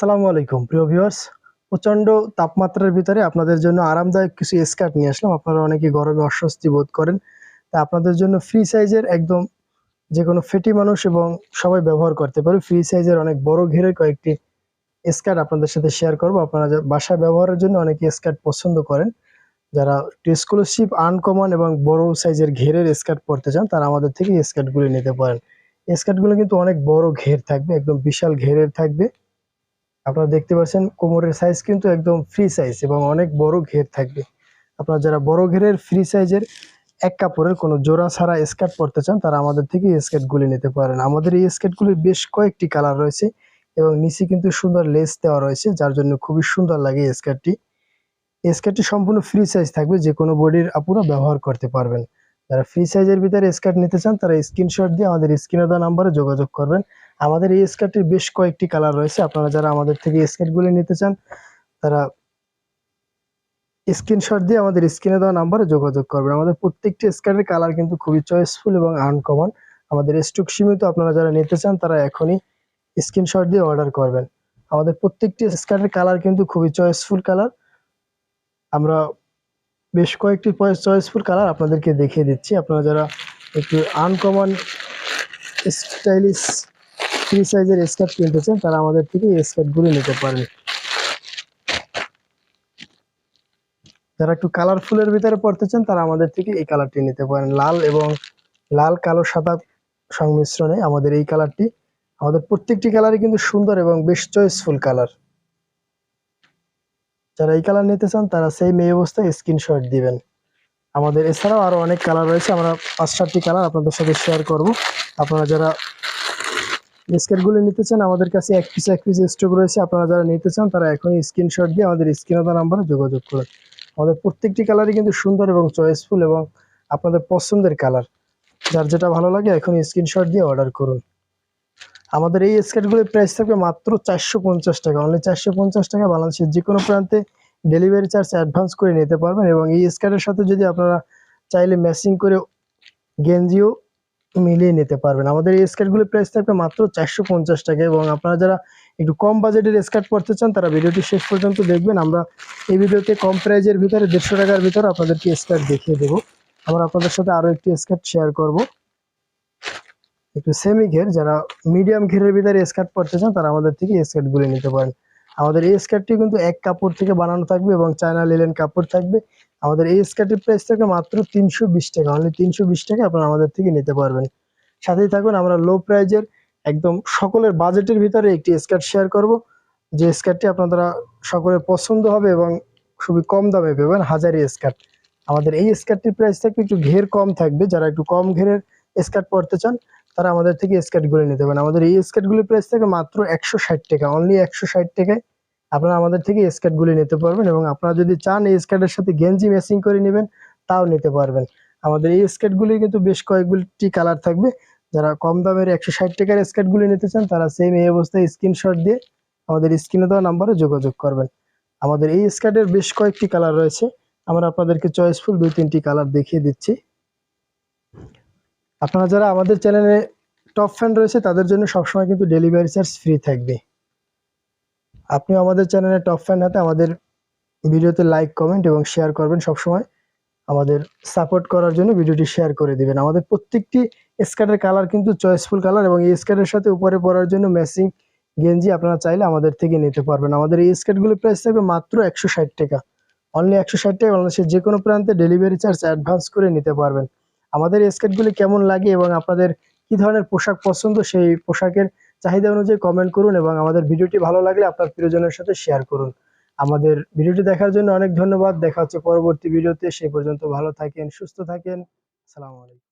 আসসালামু আলাইকুম, প্রিয় ভিউয়ার্স প্রচণ্ড তাপমাত্রার ভিতরে আপনাদের জন্য আরামদায়ক কিছু স্কার্ট নিয়ে আসলাম। আপনারা অনেকে গরমে অস্বস্তি বোধ করেন। তা আপনাদের জন্য ফ্রি সাইজের একদম যে কোনো ফেটি মানুষ এবং সবাই ব্যবহার করতে পারে। ফ্রি সাইজের অনেক বড় ঘেরের কয়েকটি স্কার্ট আপনাদের সাথে শেয়ার করব। আপনারা বাসায় ব্যবহারের জন্য অনেকে স্কার্ট পছন্দ করেন। যারা এক্সক্লুসিভ আনকমন এবং বড় সাইজের ঘেরের স্কার্ট পরতে চান, তারা আমাদের থেকে স্কার্টগুলি নিতে পারেন। স্কার্টগুলো কিন্তু অনেক বড় ঘের থাকবে, একদম বিশাল ঘেরের থাকবে। আপনারা দেখতে পাচ্ছেন কোমরের সাইজ কিন্তু একদম ফ্রি সাইজ এবং অনেক বড় ঘের থাকবে। আপনারা যারা বড় ঘেরের ফ্রি সাইজের এক কাপড়ের কোনো জোড়া ছাড়া স্কার্ট পরতে চান, তারা আমাদের থেকে স্কার্টগুলি নিতে পারেন। আমাদের এই স্কার্টগুলির বেশ কয়েকটি কালার রয়েছে এবং নিচে কিন্তু সুন্দর লেস দেওয়া রয়েছে, যার জন্য খুবই সুন্দর লাগে স্কার্টটি স্কার্টটি সম্পূর্ণ ফ্রি সাইজ থাকবে, যে কোনো বডির আপুরা ব্যবহার করতে পারবেন। যারা ফ্রি সাইজের ভিতরে স্কার্ট নিতে চান, তারা স্ক্রিনশট দিয়ে আমাদের স্ক্রিনে দেওয়া নাম্বারে যোগাযোগ করবেন। আমাদের এই স্কার্টের বেশ কয়েকটি কালার রয়েছে। আপনারা যারা আমাদের থেকে স্কার্টগুলি নিতে চান, তারা স্ক্রিনশট দিয়ে আমাদের স্ক্রিনে দেওয়া নাম্বারে যোগাযোগ করবেন। আমাদের প্রত্যেকটি স্কার্টের কালার কিন্তু খুবই চয়েসফুল এবং আনকমন আমাদের স্টক সীমিত, আপনারা যারা নিতে চান, তারা এখনই স্ক্রিনশট দিয়ে অর্ডার করবেন। আমাদের প্রত্যেকটি স্কার্টের কালার কিন্তু খুবই চয়েসফুল কালার আমরা বেশ কয়েকটি চয়েসফুল কালার আপনাদেরকে দেখিয়ে দিচ্ছি। আপনারা যারা একটু আনকমন স্টাইলিশ ফ্রি সাইজের স্কার্ট কিনতে চান তারা আমাদের থেকে এই স্কার্টগুলি নিতে পারেন যারা একটু কালারফুলের ভিতরে পড়তে চান তারা আমাদের থেকে এই কালারটি নিতে পারেন। লাল এবং লাল, কালো, সাদা সংমিশ্রণে আমাদের এই কালারটি আমাদের প্রত্যেকটি কালারই কিন্তু সুন্দর এবং বেশ চয়েসফুল কালার যারা এই কালার নিতে চান, তারা সেই মেয়ে অবস্থায় স্ক্রিনশট দিবেন। আমাদের এছাড়াও আরও অনেক কালার রয়েছে, আমরা পাঁচ, সাতটি কালার আপনাদের সাথে শেয়ার করব। আপনারা যারা স্কেটগুলো নিতে চান, আমাদের কাছে এক পিস এক পিস স্টক রয়েছে। আপনারা যারা নিতে চান, তারা এখনই স্ক্রিনশট দিয়ে আমাদের স্ক্রিনে নাম্বারে যোগাযোগ করুন। আমাদের প্রত্যেকটি কালারই কিন্তু সুন্দর এবং চয়েসফুল এবং আপনাদের পছন্দের কালার যার যেটা ভালো লাগে এখন স্ক্রিনশট দিয়ে অর্ডার করুন। আমাদের এই স্কেটগুলির প্রাইস থাকবে মাত্র চারশো পঞ্চাশ টাকা। অনলি চারশো পঞ্চাশ টাকা বাংলাদেশের যে কোনো প্রান্তে ডেলিভারি চার্জ অ্যাডভান্স করে নিতে পারবেন এবং এই স্কার্টের সাথে যদি আপনারা চাইলে ম্যাচিং করে গেঞ্জিও মিলিয়ে নিতে পারবেন। আমাদের এই স্কার্টগুলির প্রাইস থাকবে মাত্র চারশো পঞ্চাশ টাকা এবং আপনারা যারা একটু কম বাজেটের স্কার্ট পড়তে চান, তারা ভিডিওটি শেষ পর্যন্ত দেখবেন। আমরা এই ভিডিওতে কম প্রাইজের ভিতরে দেড়শো টাকার ভিতরে আপনাদেরকে স্কার্ট দেখিয়ে দেবো। আমরা আপনাদের সাথে আরও একটি স্কার্ট শেয়ার করব। একটু সেমি ঘের যারা মিডিয়াম ঘেরের ভিতরে স্কার্ট পড়তে চান, তারা আমাদের থেকে স্কার্টগুলি নিতে পারেন। আমাদের এই স্কার্টটি কিন্তু এক কাপড় থেকে বানানো থাকবে এবং চায়না লিলেন কাপড় থাকবে। আমাদের এই স্কার্টের প্রাইস থাকবে মাত্র তিনশো বিশ টাকা অনলি তিনশো বিশ টাকা আপনারা আমাদের থেকে নিতে পারবেন। সাথেই থাকুন, আমরা লো প্রাইজের একদম সকলের বাজেটের ভিতরে একটি স্কার্ট শেয়ার করব। যে স্কার্টটি আপনারা সকলের পছন্দ হবে এবং খুবই কম দামে পাবেন হাজারি স্কার্ট আমাদের এই স্কার্টটির প্রাইস থাকবে একটু ঘের কম থাকবে, যারা একটু কম ঘেরের স্কার্ট পরতে চান, তারা আমাদের থেকে স্কার্টগুলো নিতে পারেন। আমাদের এই স্কার্টগুলির প্রাইস থাকে মাত্র একশো ষাট টাকা অনলি একশো ষাট টাকায় আপনারা আমাদের থেকে স্কার্টগুলি নিতে পারবেন এবং আপনারা যদি চান এই স্কার্টের সাথে গেঞ্জি ম্যাচিং করে নেবেন, তাও নিতে পারবেন। আমাদের এই স্কার্টগুলি কিন্তু বেশ কয়েকগুলি কালার থাকবে। যারা কম দামের একশো ষাট টাকার স্কার্টগুলি নিতে চান, তারা সেম এই অবস্থায় স্ক্রিনশট দিয়ে আমাদের স্ক্রিনে দেওয়া নাম্বারে যোগাযোগ করবেন। আমাদের এই স্কার্টের বেশ কয়েকটি কালার রয়েছে। আমরা আপনাদেরকে চয়েসফুল দুই তিনটি কালার দেখিয়ে দিচ্ছি। আপনারা যারা আমাদের চ্যানেলে টপ ফ্যান রয়েছে, তাদের জন্য সবসময় কিন্তু ডেলিভারি চার্জ ফ্রি থাকবে। আপনি আমাদের চ্যানেলে টপ ফ্যান হাতে আমাদের ভিডিওতে লাইক কমেন্ট এবং শেয়ার করবেন সবসময়। আমাদের সাপোর্ট করার জন্য ভিডিওটি শেয়ার করে দিবেন। আমাদের প্রত্যেকটি স্কার্টের কালার কিন্তু চয়েসফুল কালার এবং এই স্কার্টের সাথে উপরে পরার জন্য ম্যাচিং গেঞ্জি আপনারা চাইলে আমাদের থেকে নিতে পারবেন। আমাদের এই স্কার্টগুলোর প্রাইস থাকবে মাত্র একশো ষাট টাকা। অনলি একশো ষাট টাকা, বাংলাদেশের যে কোনো প্রান্তে ডেলিভারি চার্জ অ্যাডভান্স করে নিতে পারবেন। আমাদের স্কার্টগুলি কেমন লাগে এবং আপনাদের কি ধরনের পোশাক পছন্দ, সেই পোশাকের চাহিদা অনুযায়ী কমেন্ট করুন এবং আমাদের ভিডিওটি ভালো লাগলে আপনার প্রিয়জনের সাথে শেয়ার করুন। আমাদের ভিডিওটি দেখার জন্য অনেক ধন্যবাদ। দেখা হচ্ছে পরবর্তী ভিডিওতে। সেই পর্যন্ত ভালো থাকেন, সুস্থ থাকেন। আসসালামু আলাইকুম।